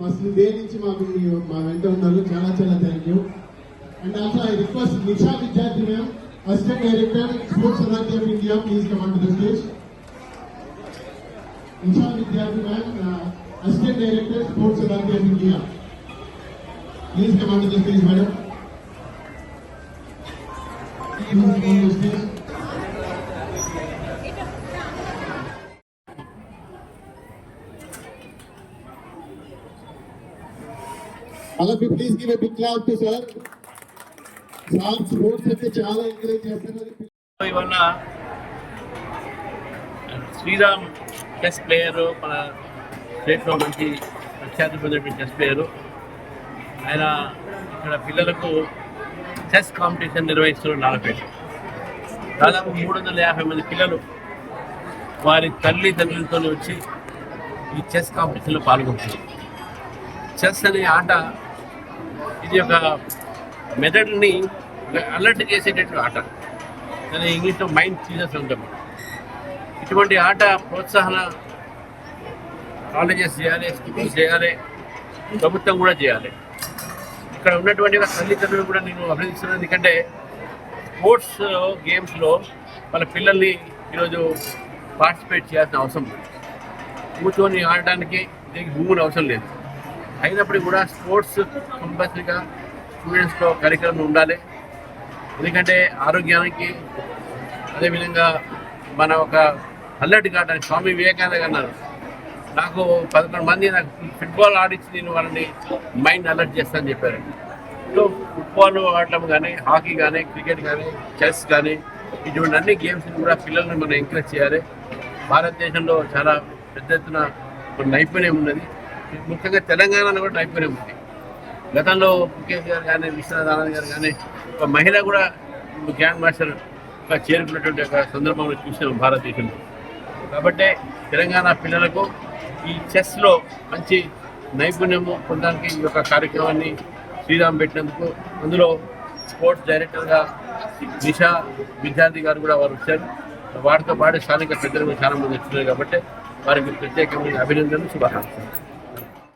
First day నుంచి మాకు మీ- మా వెంట ఉన్నారు చాలా చాలా thank you and also I request Nisha Vidyarthi ma'am assistant director sports authority of India please come on to the stage Nisha Vidyarthi ma'am assistant director sports authority of India please come on to the stage madam Please come on the stage. All of you please give a big clap to sir. Sir sports అయితే చాలా encourage చేస్తారు ఇవన్న Sriram chess player మన స్టేట్లో మంచి ప్రఖ్యాతి పొందిన chess player ఆయన ఇక్కడ పిల్లలకు చెస్ కాంపిటీషన్ నిర్వహిస్తున్న నాలుగు దాదాపు మూడు వందల యాభై మంది పిల్లలు వారి తల్లిదండ్రులతో వచ్చి ఈ చెస్ కాంపిటీషన్లో పాల్గొంటున్నారు. చెస్ అనే ఆట ఇది ఒక మెదడుని అలర్ట్ చేసేటటువంటి ఆట. దాని ఇంగ్లీష్లో మైండ్ సీజర్స్ ఉంటాం ఇటువంటి ఆట ప్రోత్సాహన కాలేజెస్ చేయాలి స్కూల్స్ చేయాలి ప్రభుత్వం కూడా చేయాలి. ఇక్కడ ఉన్నటువంటి వాళ్ళ తల్లిదండ్రులు కూడా నేను అభినందిస్తున్నాను. ఎందుకంటే స్పోర్ట్స్ గేమ్స్లో వాళ్ళ పిల్లల్ని ఈరోజు పార్టిసిపేట్ చేయాల్సిన అవసరం ఉంది కూర్చొని ఆడడానికి దీనికి భూములు అవసరం లేదు. అయినప్పటికీ కూడా స్పోర్ట్స్ కంపల్సరీగా స్టూడెంట్స్లో కార్యక్రమం ఉండాలి. ఎందుకంటే ఆరోగ్యానికి అదేవిధంగా మన ఒక అల్లర్ట్ కావడానికి స్వామి వివేకానంద అన్నారు నాకు పదకొండు మంది నాకు ఫుట్బాల్ ఆడించి నేను వాళ్ళని మైండ్ అలర్ట్ చేస్తానని చెప్పారు. సో ఫుట్బాల్ ఆడటం కానీ హాకీ కానీ క్రికెట్ కానీ చెస్ కానీ ఇటువంటి అన్ని గేమ్స్ని కూడా పిల్లల్ని మనం ఎంకరేజ్ చేయాలి. భారతదేశంలో చాలా పెద్ద ఎత్తున ఒక నైపుణ్యం ఉన్నది. ముఖ్యంగా తెలంగాణలో కూడా నైపుణ్యం ఉంది. గతంలో ముఖేష్ గారు కానీ విశ్వనాథ్ ఆనంద్ గారు కానీ ఒక మహిళ కూడా గ్యాంగ్ మాస్టర్ ఒక చేరుకున్నటువంటి ఒక సందర్భంలో చూసినాం భారతదేశంలో. కాబట్టి తెలంగాణ పిల్లలకు ఈ చెస్లో మంచి నైపుణ్యము పొందడానికి ఈ యొక్క కార్యక్రమాన్ని శ్రీరామ్ పెట్టినందుకు అందులో స్పోర్ట్స్ డైరెక్టర్గా నిషా విద్యార్థి గారు కూడా వారు వచ్చారు. వారితో పాటు స్థానిక పెద్దలు చాలా మంది వచ్చినారు కాబట్టి వారికి ప్రత్యేకమైన అభినందనలు శుభాకాంక్షలు.